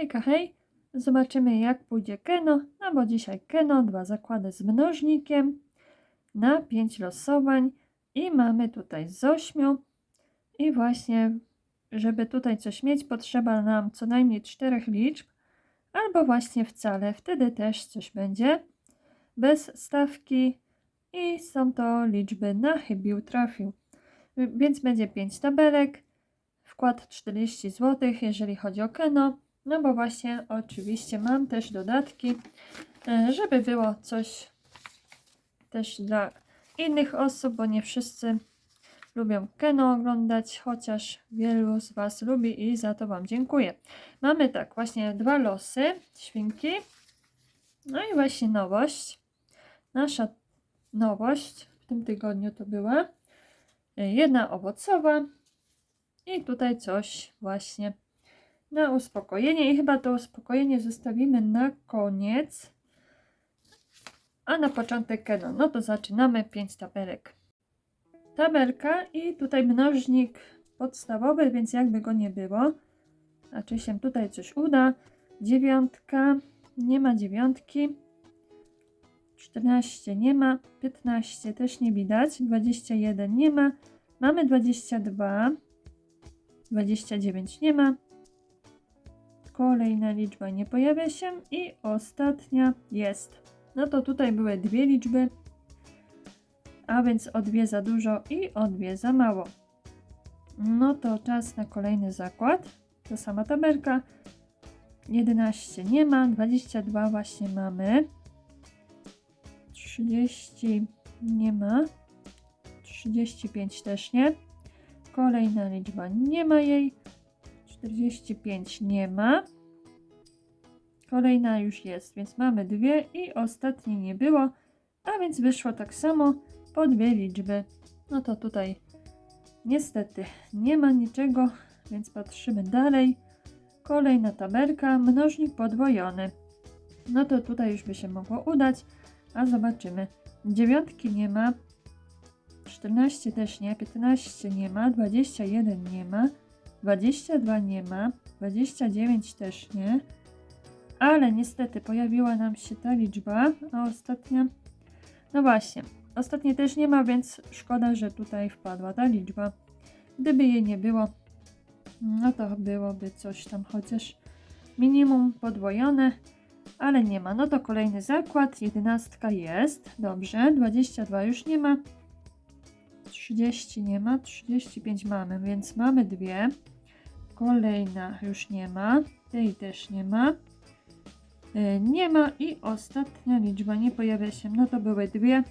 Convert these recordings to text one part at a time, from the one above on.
Hejka, hej! Zobaczymy jak pójdzie keno, no bo dzisiaj keno, dwa zakłady z mnożnikiem na 5 losowań. I mamy tutaj z ośmiu. I właśnie, żeby tutaj coś mieć, potrzeba nam co najmniej czterech liczb. Albo właśnie wcale, wtedy też coś będzie. Bez stawki. I są to liczby na chybił trafił. Więc będzie 5 tabelek, wkład 40 zł, jeżeli chodzi o Keno. No bo właśnie oczywiście mam też dodatki, e, żeby było coś też dla innych osób, bo nie wszyscy lubią Keno oglądać, chociaż wielu z Was lubi i za to Wam dziękuję. Mamy tak, właśnie dwa losy, świnki. No i właśnie nowość. Nasza nowość w tym tygodniu to była e, jedna owocowa i tutaj coś właśnie na uspokojenie. I chyba to uspokojenie zostawimy na koniec. A na początek Keno. No to zaczynamy 5 tabelek. Tabelka i tutaj mnożnik podstawowy, więc jakby go nie było. A czy się tutaj coś uda? Dziewiątka. Nie ma dziewiątki. 14 nie ma. 15 też nie widać. 21 nie ma. Mamy 22. 29 nie ma. Kolejna liczba nie pojawia się i ostatnia jest. No to tutaj były dwie liczby, a więc o dwie za dużo i o dwie za mało. No to czas na kolejny zakład. To sama tabelka. 11 nie ma, 22 właśnie mamy. 30 nie ma. 35 też nie. Kolejna liczba nie ma jej. 45 nie ma. Kolejna już jest, więc mamy dwie i ostatniej nie było, a więc wyszło tak samo po dwie liczby. No to tutaj niestety nie ma niczego, więc patrzymy dalej. Kolejna tabelka, mnożnik podwojony. No to tutaj już by się mogło udać, a zobaczymy. Dziewiątki nie ma, 14 też nie, 15 nie ma, 21 nie ma, 22 nie ma, 29 też nie, ale niestety pojawiła nam się ta liczba, a ostatnia, no właśnie, ostatniej też nie ma, więc szkoda, że tutaj wpadła ta liczba. Gdyby jej nie było, no to byłoby coś tam chociaż minimum podwojone, ale nie ma. No to kolejny zakład, jedenastka jest, dobrze, 22 już nie ma, 30 nie ma, 35 mamy, więc mamy dwie. Kolejna już nie ma, tej też nie ma. E, Nie ma i ostatnia liczba nie pojawia się. No to były dwie.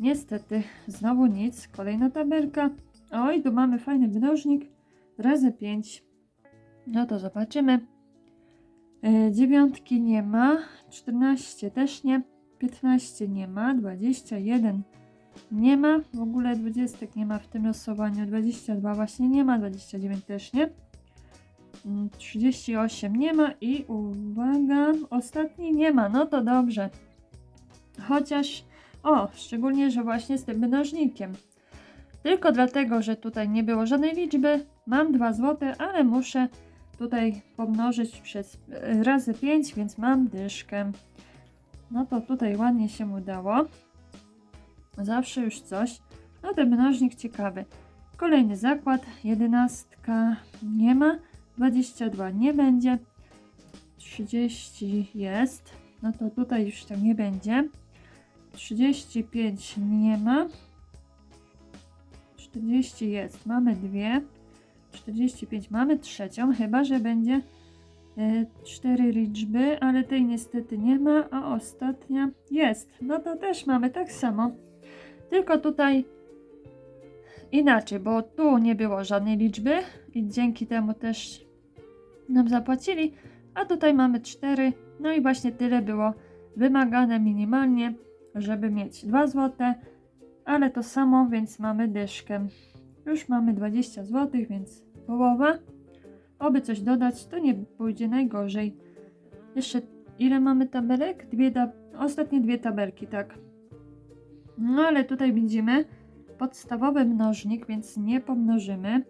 Niestety znowu nic. Kolejna tabelka. Oj, tu mamy fajny mnożnik. Razy 5. No to zobaczymy. E, Dziewiątki nie ma. 14 też nie. 15 nie ma. 21 nie ma. W ogóle 20 nie ma w tym losowaniu. 22 właśnie nie ma. 29 też nie. Mm, 38 nie ma i uwaga, ostatni nie ma. No to dobrze. Chociaż, o, szczególnie, że właśnie z tym mnożnikiem. Tylko dlatego, że tutaj nie było żadnej liczby, mam 2 zł, ale muszę tutaj pomnożyć przez e, razy 5, więc mam dyszkę. No to tutaj ładnie się udało. Zawsze już coś. No ten mnożnik ciekawy. Kolejny zakład, jedenastka nie ma, 22 nie będzie, 30 jest, no to tutaj już tam nie będzie, 35 nie ma, 40 jest, mamy dwie, 45 mamy trzecią, chyba że będzie e, cztery liczby, ale tej niestety nie ma, a ostatnia jest. No to też mamy tak samo. Tylko tutaj inaczej, bo tu nie było żadnej liczby i dzięki temu też nam zapłacili, a tutaj mamy 4. No i właśnie tyle było wymagane minimalnie, żeby mieć 2 zł, ale to samo, więc mamy dyszkę. Już mamy 20 zł, więc połowa. Oby coś dodać, to nie pójdzie najgorzej. Jeszcze ile mamy tabelek? Dwie ta ostatnie dwie tabelki, tak. No ale tutaj widzimy podstawowy mnożnik, więc nie pomnożymy.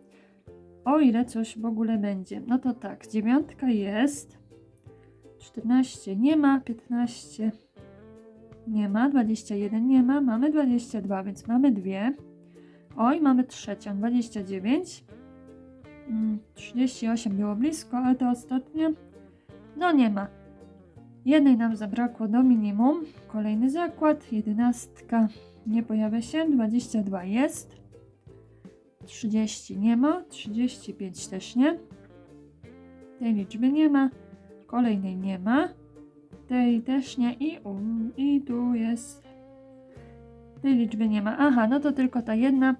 o ile coś w ogóle będzie. No to tak, dziewiątka jest, 14 nie ma, 15 nie ma, 21 nie ma, mamy 22, więc mamy dwie. Oj, mamy trzecią, 29. Mm, 38 było blisko, ale to ostatnie. No nie ma. Jednej nam zabrakło do minimum. Kolejny zakład, jedenastka nie pojawia się, 22 jest. 30 nie ma, 35 też nie. Tej liczby nie ma, kolejnej nie ma. Tej też nie i, u, i tu jest. Tej liczby nie ma. Aha, no to tylko ta jedna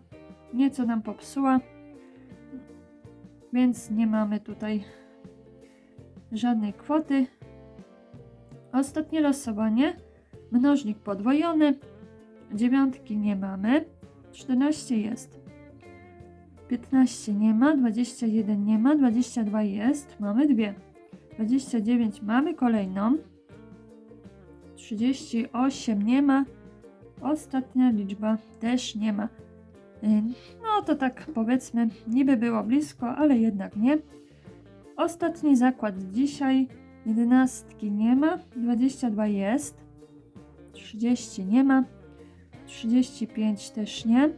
nieco nam popsuła. Więc nie mamy tutaj żadnej kwoty. Ostatnie losowanie. Mnożnik podwojony. Dziewiątki nie mamy. 14 jest. 15 nie ma, 21 nie ma, 22 jest, mamy dwie. 29 mamy kolejną. 38 nie ma. Ostatnia liczba też nie ma. Ym, No to tak powiedzmy, niby było blisko, ale jednak nie. Ostatni zakład dzisiaj. 11 nie ma, 22 jest. 30 nie ma. 35 też nie.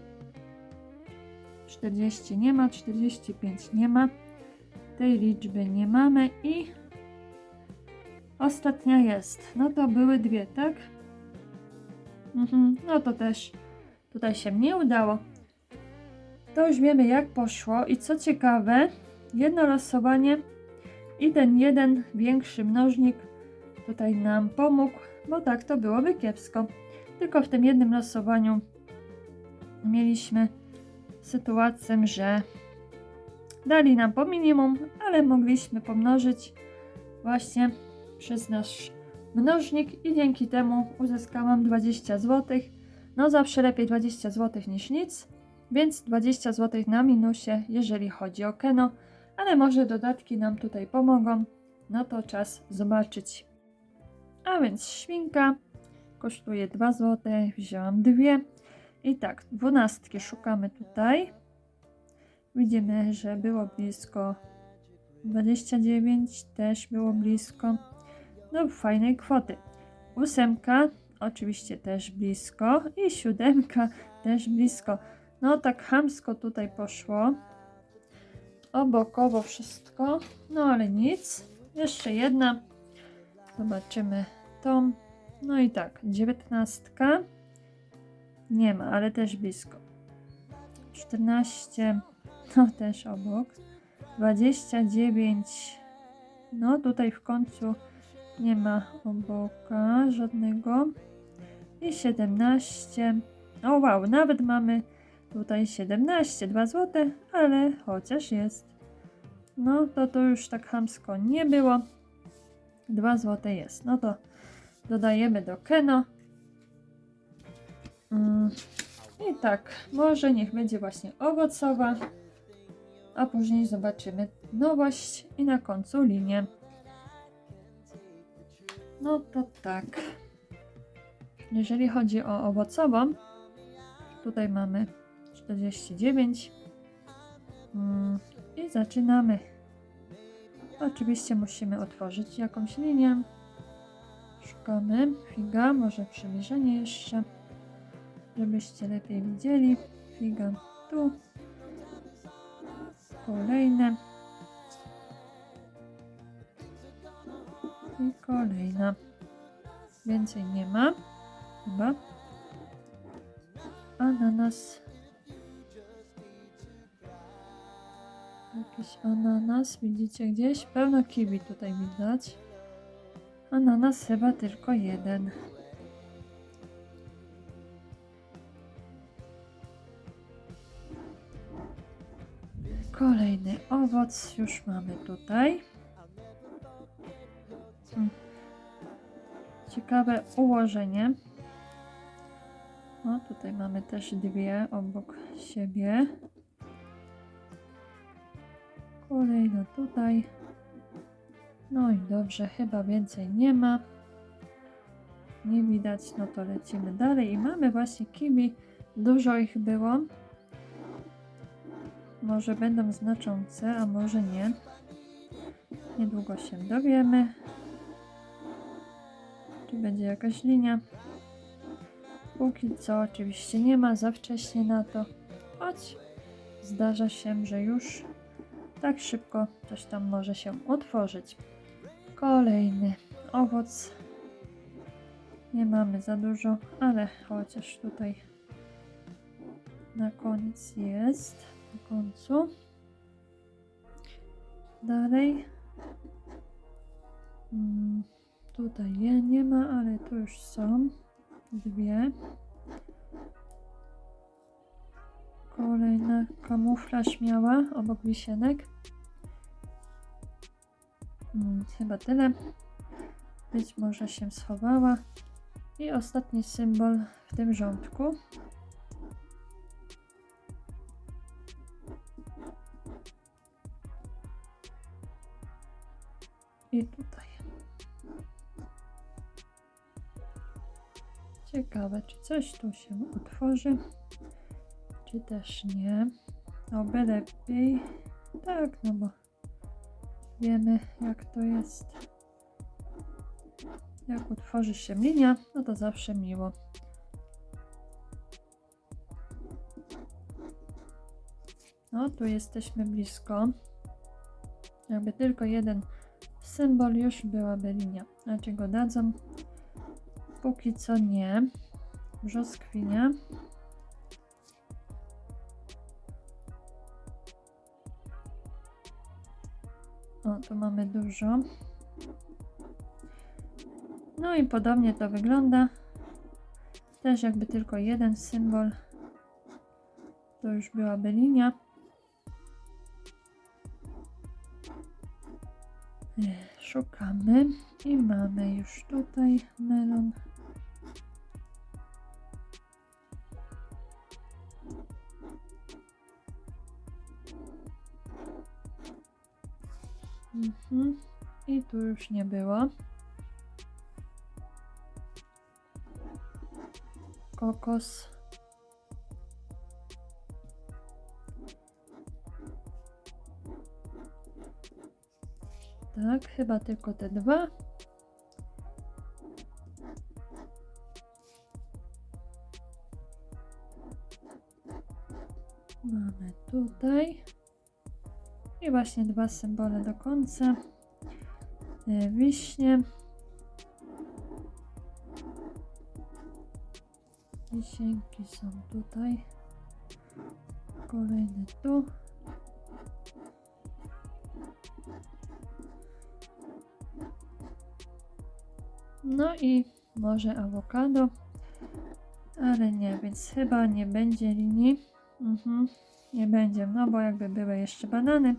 40 nie ma, 45 nie ma. Tej liczby nie mamy i ostatnia jest. No to były dwie, tak? Mhm, no to też tutaj się nie udało. To już wiemy jak poszło i co ciekawe, jedno losowanie i ten jeden większy mnożnik tutaj nam pomógł, bo tak to byłoby kiepsko. Tylko w tym jednym losowaniu mieliśmy sytuację, że dali nam po minimum, ale mogliśmy pomnożyć właśnie przez nasz mnożnik i dzięki temu uzyskałam 20 zł. No zawsze lepiej 20 zł niż nic, więc 20 zł na minusie, jeżeli chodzi o Keno, ale może dodatki nam tutaj pomogą. No to czas zobaczyć. A więc świnka kosztuje 2 zł, wzięłam dwie. I tak, dwunastki szukamy tutaj. Widzimy, że było blisko 29, też było blisko. No, fajnej kwoty. Ósemka, oczywiście też blisko. I siódemka, też blisko. No, tak hamsko tutaj poszło. Obokowo wszystko. No, ale nic. Jeszcze jedna. Zobaczymy tą. No i tak, dziewiętnastka. Nie ma, ale też blisko. 14, no też obok. 29, no tutaj w końcu nie ma oboka żadnego. I 17, o wow, nawet mamy tutaj 17, 2 zł, ale chociaż jest. No to to już tak hamsko nie było. 2 zł jest. No to dodajemy do Keno. Mm, I tak, może niech będzie właśnie owocowa, a później zobaczymy nowość i na końcu linię. No to tak. Jeżeli chodzi o owocową, tutaj mamy 49 Mm, i zaczynamy. Oczywiście musimy otworzyć jakąś linię. Szukamy figa, może przybliżenie jeszcze żebyście lepiej widzieli. Figa tu. Kolejne. I kolejna. Więcej nie ma. Chyba. Ananas. Jakiś ananas. Widzicie gdzieś? Pełno kiwi tutaj widać. Ananas chyba tylko jeden. Kolejny owoc już mamy tutaj. Hmm. Ciekawe ułożenie. O, tutaj mamy też dwie obok siebie. Kolejna tutaj. No i dobrze, chyba więcej nie ma. Nie widać, no to lecimy dalej. I mamy właśnie kiwi. Dużo ich było. Może będą znaczące, a może nie. Niedługo się dowiemy. Czy będzie jakaś linia? Póki co oczywiście nie ma, za wcześnie na to. Choć zdarza się, że już tak szybko coś tam może się otworzyć. Kolejny owoc. Nie mamy za dużo, ale chociaż tutaj na koniec jest. Na końcu. Dalej. Mm, tutaj je nie ma, ale tu już są dwie. Kolejna kamuflaż miała obok wisienek. Mm, chyba tyle. Być może się schowała. I ostatni symbol w tym rządku. I tutaj. Ciekawe, czy coś tu się utworzy, czy też nie. Oby lepiej. Tak, no bo wiemy, jak to jest. Jak utworzy się linia, no to zawsze miło. No, tu jesteśmy blisko. Jakby tylko jeden symbol, już byłaby linia. A czy go dadzą? Póki co nie. Brzoskwinia. O, tu mamy dużo. No i podobnie to wygląda. Też jakby tylko jeden symbol. To już byłaby linia. Szukamy i mamy już tutaj melon. Już nie było. Kokos. Tak, chyba tylko te dwa. Mamy tutaj. I właśnie dwa symbole do końca. E, Wiśnie. Wisienki są tutaj. Kolejny tu. No i może awokado. Ale nie, więc chyba nie będzie linii. Mhm, nie będzie, no bo jakby były jeszcze banany,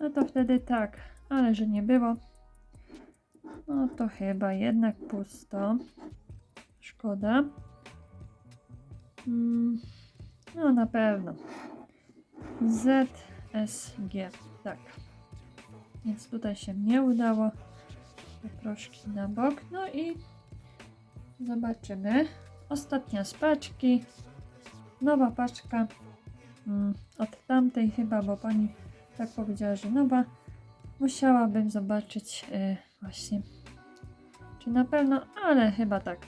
no to wtedy tak, ale że nie było, no to chyba jednak pusto. Szkoda. Mm, no na pewno. ZSG, tak. Więc tutaj się nie udało. Te proszki na bok. No i zobaczymy. Ostatnia z paczki. Nowa paczka. Mm, od tamtej chyba, bo pani tak powiedziała, że nowa. Musiałabym zobaczyć y, właśnie, czy na pewno, ale chyba tak.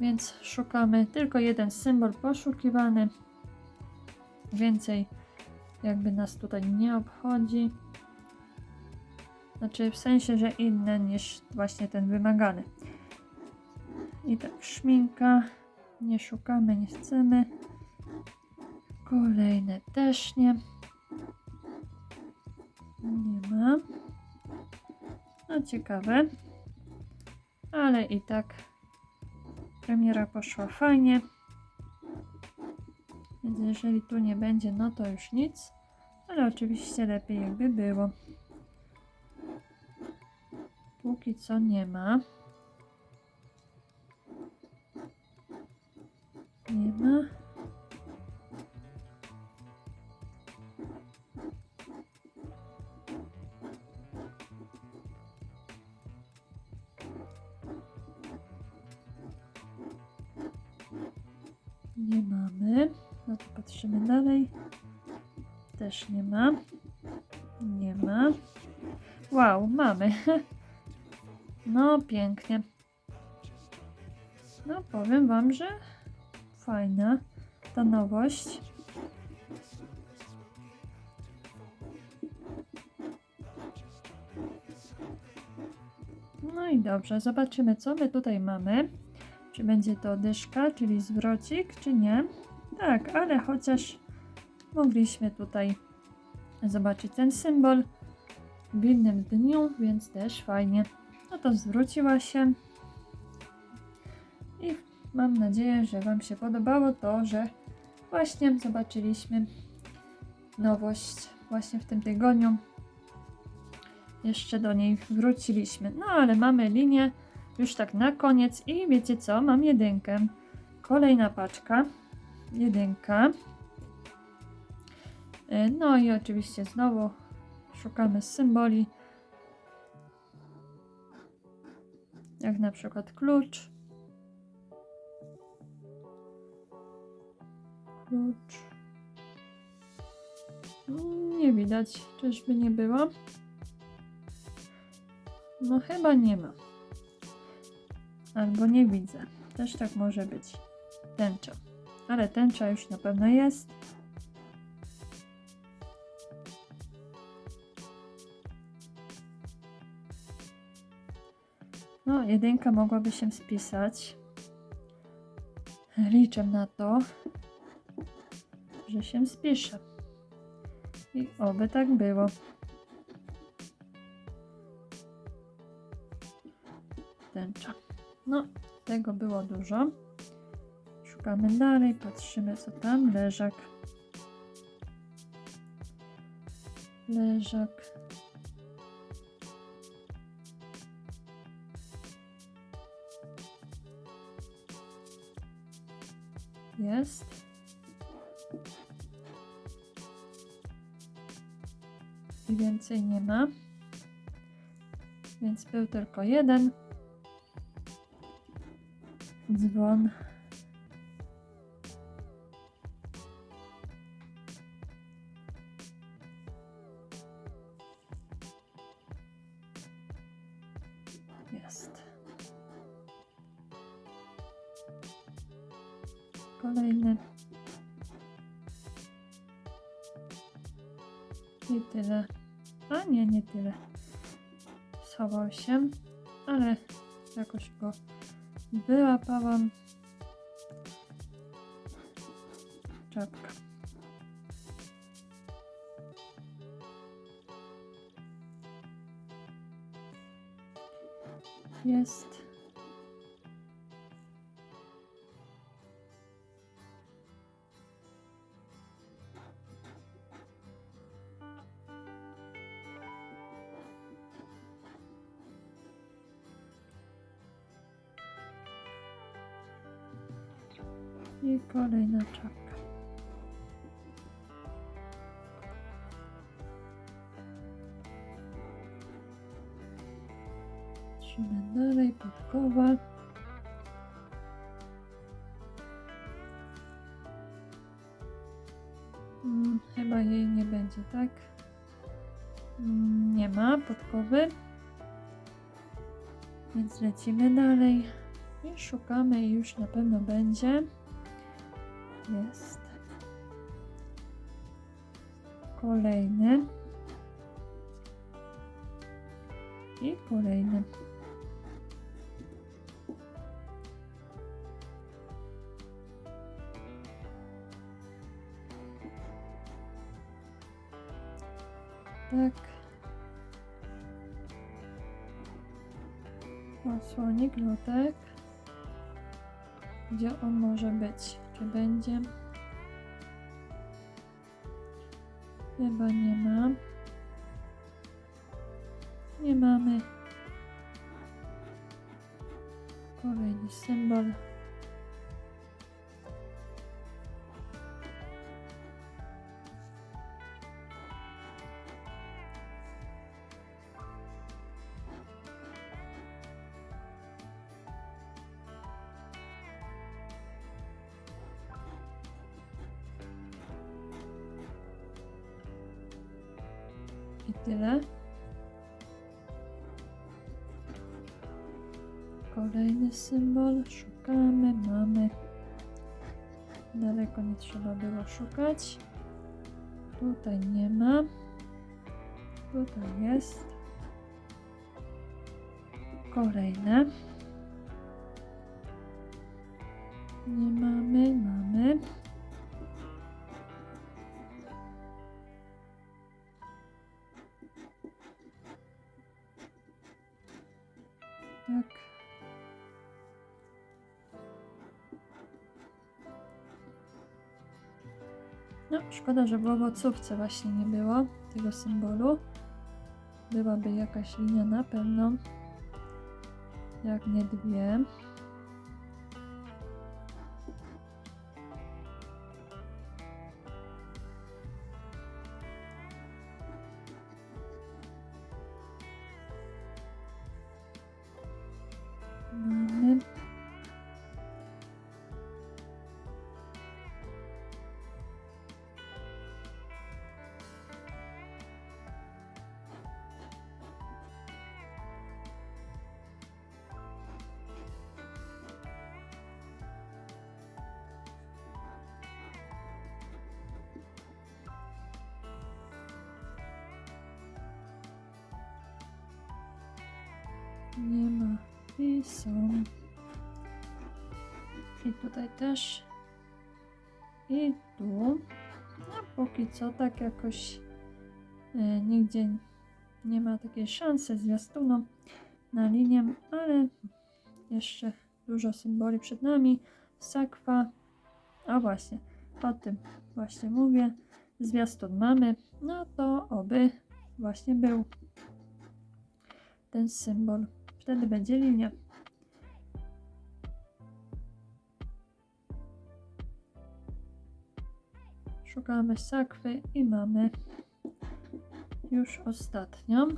Więc szukamy tylko jeden symbol poszukiwany. Więcej jakby nas tutaj nie obchodzi. Znaczy w sensie, że inne niż właśnie ten wymagany. I tak szminka. Nie szukamy, nie chcemy. Kolejne też nie. Nie ma. No ciekawe. Ale i tak premiera poszła fajnie. Więc jeżeli tu nie będzie, no to już nic. Ale oczywiście lepiej jakby było. Póki co nie ma. Nie ma. Też nie ma. Nie ma. Wow, mamy. No, pięknie. No, powiem Wam, że fajna ta nowość. No i dobrze, zobaczymy, co my tutaj mamy. Czy będzie to dyszka, czyli zwrocik, czy nie. Tak, ale chociaż mogliśmy tutaj zobaczyć ten symbol w innym dniu, więc też fajnie. No to zwróciła się. I mam nadzieję, że Wam się podobało to, że właśnie zobaczyliśmy nowość właśnie w tym tygodniu. Jeszcze do niej wróciliśmy. No ale mamy linię już tak na koniec i wiecie co? Mam jedynkę. Kolejna paczka. Jedynka. E, No i oczywiście znowu szukamy symboli. Jak na przykład klucz. Klucz. Mm, Nie widać, czyżby nie było? No chyba nie ma. Albo nie widzę. Też tak może być. Tęcza. Ale tęcza już na pewno jest. Jedynka mogłaby się spisać. Liczę na to, że się spisze. I oby tak było. Tęcza. No, tego było dużo. Szukamy dalej, patrzymy co tam. Leżak. Leżak. Jest. I więcej nie ma. Więc był tylko jeden. Dzwon. Ale jakoś go wyłapałam. Czapka. Jest. Podkowa. Mm, chyba jej nie będzie, tak? Mm, nie ma podkowy. Więc lecimy dalej. I szukamy już na pewno będzie. Jest. Kolejny. I kolejny. Tak. Osłonik, lotek. Gdzie on może być? Czy będzie? Chyba nie ma. Nie mamy. Kolejny symbol. Tyle. Kolejny symbol. Szukamy, mamy. Daleko nie trzeba było szukać. Tutaj nie ma. Tutaj jest. Kolejne. No, szkoda, że w owocówce właśnie nie było tego symbolu. Byłaby jakaś linia na pewno. Jak nie dwie. Nie ma. I są. I tutaj też. I tu. No póki co tak jakoś e, nigdzie nie ma takiej szansy zwiastunu na linię, ale jeszcze dużo symboli przed nami. Sakwa. A właśnie, o tym właśnie mówię. Zwiastun mamy. No to oby właśnie był ten symbol. Wtedy będzie linia. Szukamy sakwy i mamy już ostatnią.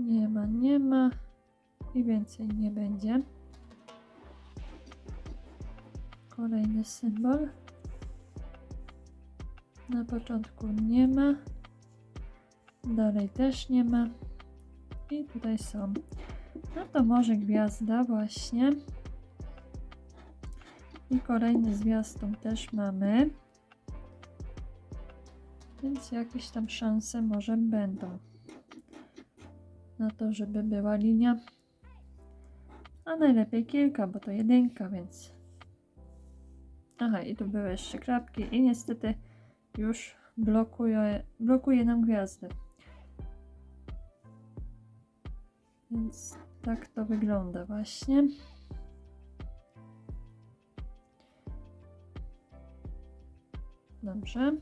Nie ma, nie ma i więcej nie będzie. Kolejny symbol. Na początku nie ma. Dalej też nie ma. I tutaj są. No to może gwiazda właśnie. I kolejny zwiastun też mamy. Więc jakieś tam szanse może będą na to, żeby była linia. A najlepiej kilka, bo to jedynka, więc. Aha, i tu były jeszcze krapki, i niestety już blokuje, blokuje nam gwiazdy. Więc tak to wygląda właśnie. Dobrze.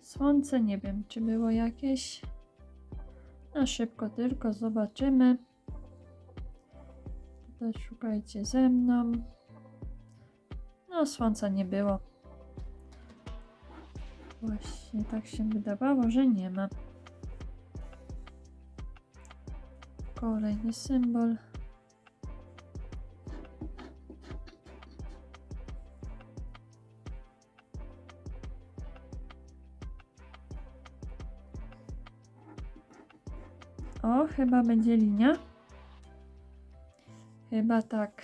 Słońce, nie wiem, czy było jakieś. Na szybko tylko zobaczymy. Tutaj szukajcie ze mną. No, słońca nie było. Właśnie tak się wydawało, że nie ma. Kolejny symbol. Chyba będzie linia. Chyba tak.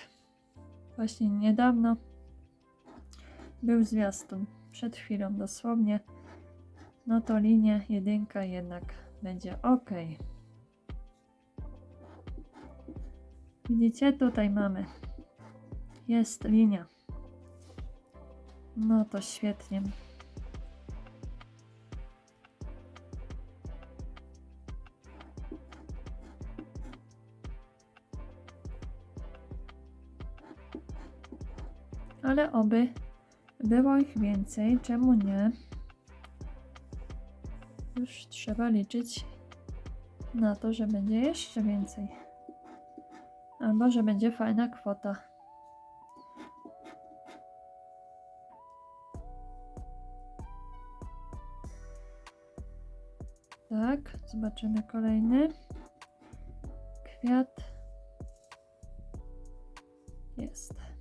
Właśnie niedawno był zwiastun. Przed chwilą dosłownie. No to linia jedynka jednak będzie ok. Widzicie, tutaj mamy. Jest linia. No to świetnie. Ale oby było ich więcej, czemu nie? Już trzeba liczyć na to, że będzie jeszcze więcej. Albo że będzie fajna kwota. tak, zobaczymy kolejny. Kwiat. Jest.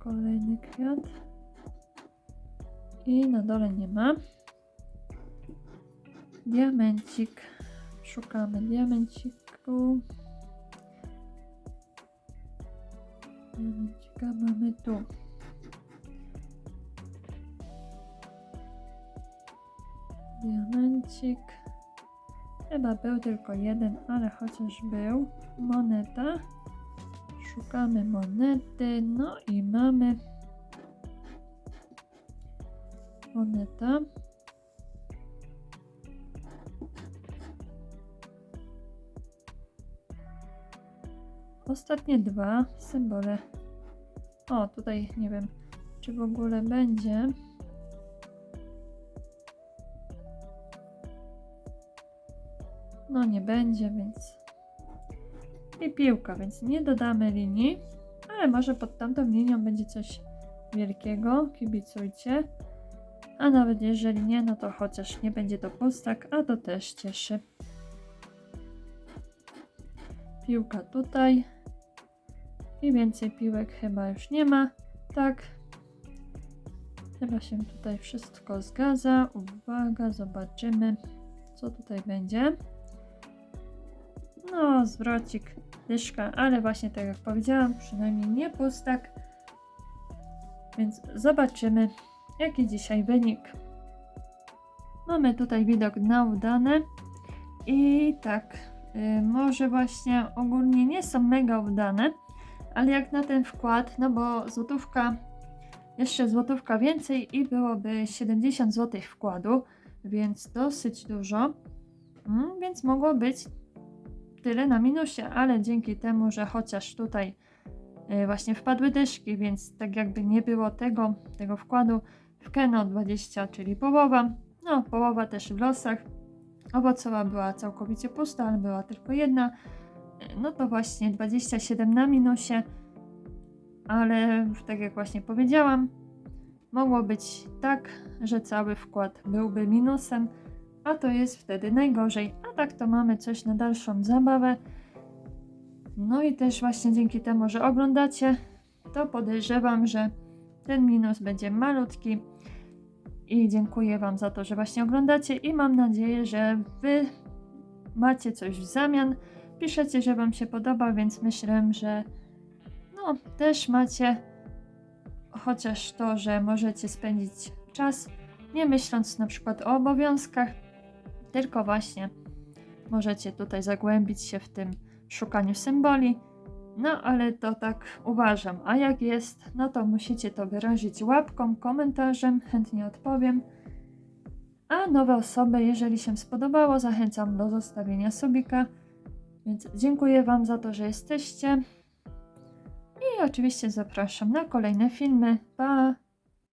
Kolejny kwiat. I na dole nie ma. Diamencik. Szukamy diamenciku. Diamencika mamy tu. Diamencik. Chyba był tylko jeden, ale chociaż był. Moneta. Szukamy monety. No i mamy moneta. Ostatnie dwa symbole. O, tutaj nie wiem, czy w ogóle będzie. No nie będzie, więc. I piłka, więc nie dodamy linii, ale może pod tamtą linią będzie coś wielkiego. Kibicujcie. A nawet jeżeli nie, no to chociaż nie będzie to pustak, a to też cieszy. Piłka tutaj. I więcej piłek chyba już nie ma. Tak. Chyba się tutaj wszystko zgadza. Uwaga, zobaczymy, co tutaj będzie. No, zwrocik, dyszka, ale właśnie tak jak powiedziałam, przynajmniej nie pustak. Więc zobaczymy, jaki dzisiaj wynik. Mamy tutaj widok na udane. I tak, y, może właśnie ogólnie nie są mega udane, ale jak na ten wkład, no bo złotówka, jeszcze złotówka więcej i byłoby 70 zł wkładu, więc dosyć dużo, mm, więc mogło być tyle na minusie, ale dzięki temu, że chociaż tutaj y, właśnie wpadły dyszki, więc tak jakby nie było tego, tego wkładu w Keno 20, czyli połowa, no połowa też w losach, owocowa była całkowicie pusta, ale była tylko jedna, no to właśnie 27 na minusie, ale tak jak właśnie powiedziałam, mogło być tak, że cały wkład byłby minusem, a to jest wtedy najgorzej. A tak to mamy coś na dalszą zabawę. No i też właśnie dzięki temu, że oglądacie, to podejrzewam, że ten minus będzie malutki. I dziękuję Wam za to, że właśnie oglądacie i mam nadzieję, że Wy macie coś w zamian. Piszecie, że Wam się podoba, więc myślę, że no też macie chociaż to, że możecie spędzić czas nie myśląc na przykład o obowiązkach, tylko właśnie możecie tutaj zagłębić się w tym szukaniu symboli. No, ale to tak uważam. A jak jest, no to musicie to wyrazić łapką, komentarzem, chętnie odpowiem. A nowe osoby, jeżeli się spodobało, zachęcam do zostawienia subika. Więc dziękuję Wam za to, że jesteście. I oczywiście zapraszam na kolejne filmy. Pa!